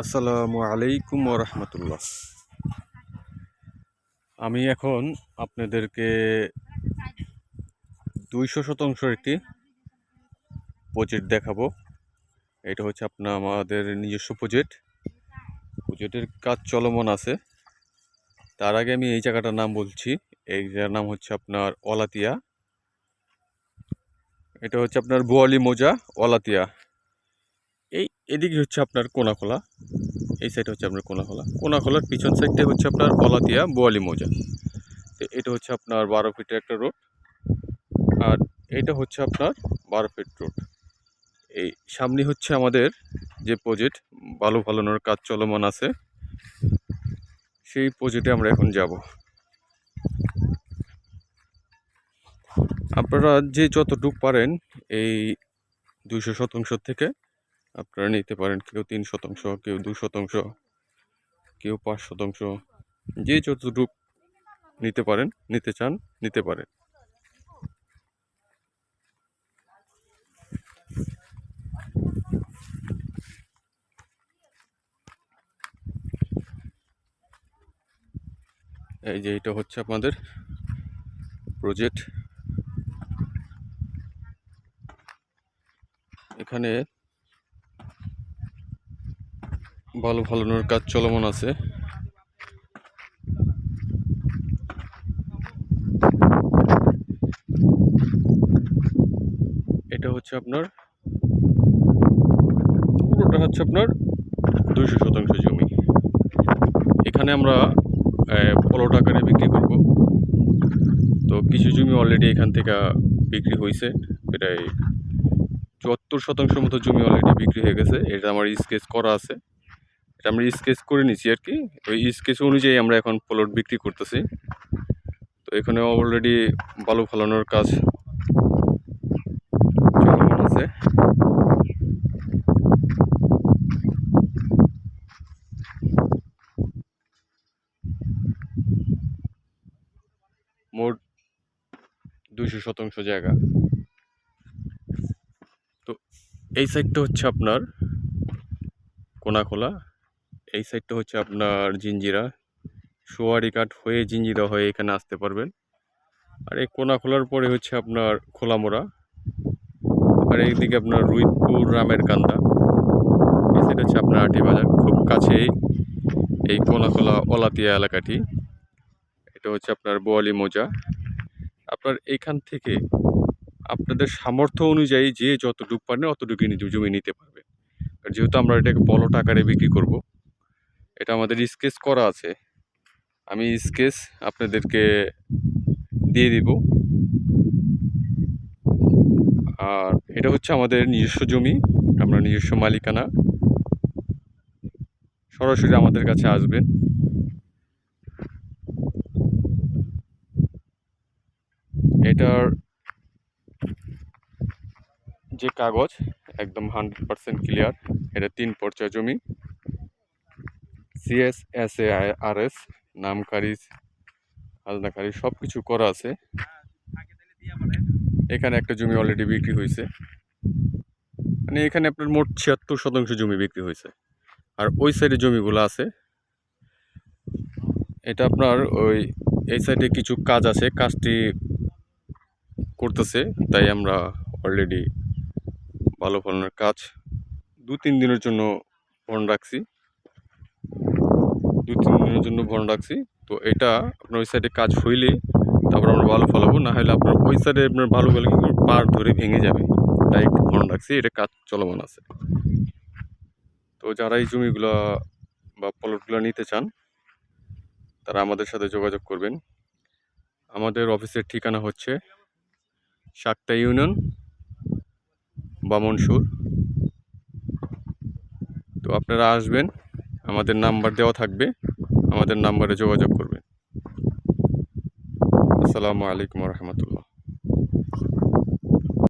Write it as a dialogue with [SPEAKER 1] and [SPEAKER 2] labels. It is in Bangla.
[SPEAKER 1] আসসালামু আলাইকুম রহমতুল্লাহ। আমি এখন আপনাদেরকে দুইশো শতাংশ একটি প্রজেক্ট দেখাবো। এটা হচ্ছে আপনার আমাদের নিজস্ব প্রজেক্ট প্রজেক্টের কাজ চলমান আছে। তার আগে আমি এই জায়গাটার নাম বলছি। এই জায়গার নাম হচ্ছে আপনার অলাতিয়া এটা হচ্ছে আপনার বোয়ালি মোজা অলাতিয়া এই এদিকে হচ্ছে আপনার কোনাখোলা, এই সাইড হচ্ছে আপনার কোনাখোলা। কোনাখোলার পিছন সাইডটা হচ্ছে আপনার অলাতিয়া বোয়ালি মোজা তো এটা হচ্ছে আপনার বারো ফিটের একটা রোড আর এটা হচ্ছে আপনার বারো ফিট রোড এই সামনে হচ্ছে আমাদের যে প্রজেক্ট বালু ফালানোর কাজ চলমান আছে, সেই প্রজেক্টে আমরা এখন যাব। আপনারা যে যতটুক পারেন এই দুইশো শতাংশ থেকে আপনারা নিতে পারেন কেউ তিন শতাংশ, কেউ দু শতাংশ, কেউ পাঁচ শতাংশ। যে যতটুক নিতে পারেন, নিতে চান, নিতে পারেন। এই যে এটা হচ্ছে আপনাদের প্রজেক্ট এখানে ভালো ভালোনোর কাজ চলমান আছে। এটা হচ্ছে আপনার, পুরোটা হচ্ছে আপনার দুইশো শতাংশ জমি। এখানে আমরা পনেরো টাকারে বিক্রি করব। তো কিছু জমি অলরেডি এখান থেকে বিক্রি হয়েছে প্রায় চুয়াত্তর শতাংশ মতো জমি অলরেডি বিক্রি হয়ে গেছে। এটা আমার স্কেচ করা আছে। এটা আমরা স্কেচ করে নিছি আর কি। ওই স্কেচ অনুযায়ী আমরা এখন প্লট বিক্রি করতেছি। তো এখানে অলরেডি বালু ফালানোর কাজ আছে। মোট দুইশো শতাংশ জায়গা। তো এই সাইডটা হচ্ছে আপনার কোনাখোলা। এই সাইডটা হচ্ছে আপনার জিঞ্জিরা। সোয়ারি কাঠ হয়ে জিঞ্জিরা হয়ে এখানে আসতে পারবেন। আর এই কোনা খোলার পরে হচ্ছে আপনার খোলামোড়া আর এইদিকে আপনার রুইতপুর রামের কান্দা। এই সাইড হচ্ছে আপনার আটি বাজার। খুব কাছেই এই কোনাখোলা অলাতিয়া এলাকাটি। এটা হচ্ছে আপনার বোয়ালি মোজা। আপনার এইখান থেকে আপনাদের সামর্থ্য অনুযায়ী যে যতটুকু পারেন অতটুকু জমি নিতে পারবেন। আর যেহেতু আমরা এটাকে বলট আকারে বিক্রি করব এটা আমাদের স্কেচ করা আছে। আমি স্কেচ আপনাদেরকে দিয়ে দিব। আর এটা হচ্ছে আমাদের নিজস্ব জমি, আমরা নিজস্ব মালিকানা। সরাসরি আমাদের কাছে আসবেন এটার যে কাগজ, একদম হান্ড্রেড পারসেন্ট ক্লিয়ার এটা তিন পর্যায় জমি। CS S A R S নাম খারিজ আলদা খারিজ সব কিছু করা আছে। এখানে একটা জমি অলরেডি বিক্রি হয়েছে। মানে এখানে আপনার মোট ছিয়াত্তর শতাংশ জমি বিক্রি হয়েছে। আর ওই সাইডে জমিগুলো আছে। এটা আপনার ওই, এই সাইডে কিছু কাজ আছে, কাজটি করতেছে, তাই আমরা অলরেডি ভালো ফলনের কাজ। দু তিন দিনের জন্য ফোন রাখছি। দু তিন দিনের জন্য বন রাখছি। তো এটা আপনার ওই সাইডে কাজ হইলে তারপর আমরা ভালো ফলাবো না হলে আপনার ওই সাইডে আপনার ভালো গেলে পার ধরে ভেঙে যাবে। তাই একটু বন রাখছি, এটা কাজ চলমান আছে। তো যারা এই জমিগুলো বা প্লটগুলো নিতে চান, তারা আমাদের সাথে যোগাযোগ করবেন। আমাদের অফিসের ঠিকানা হচ্ছে শাক্তা ইউনিয়ন, বামনসুর। তো আপনারা আসবেন আমাদের নাম্বার দেওয়া থাকবে। আমাদের নাম্বারে যোগাযোগ করবে। আসসালামু আলাইকুম রহমতুল্লাহ।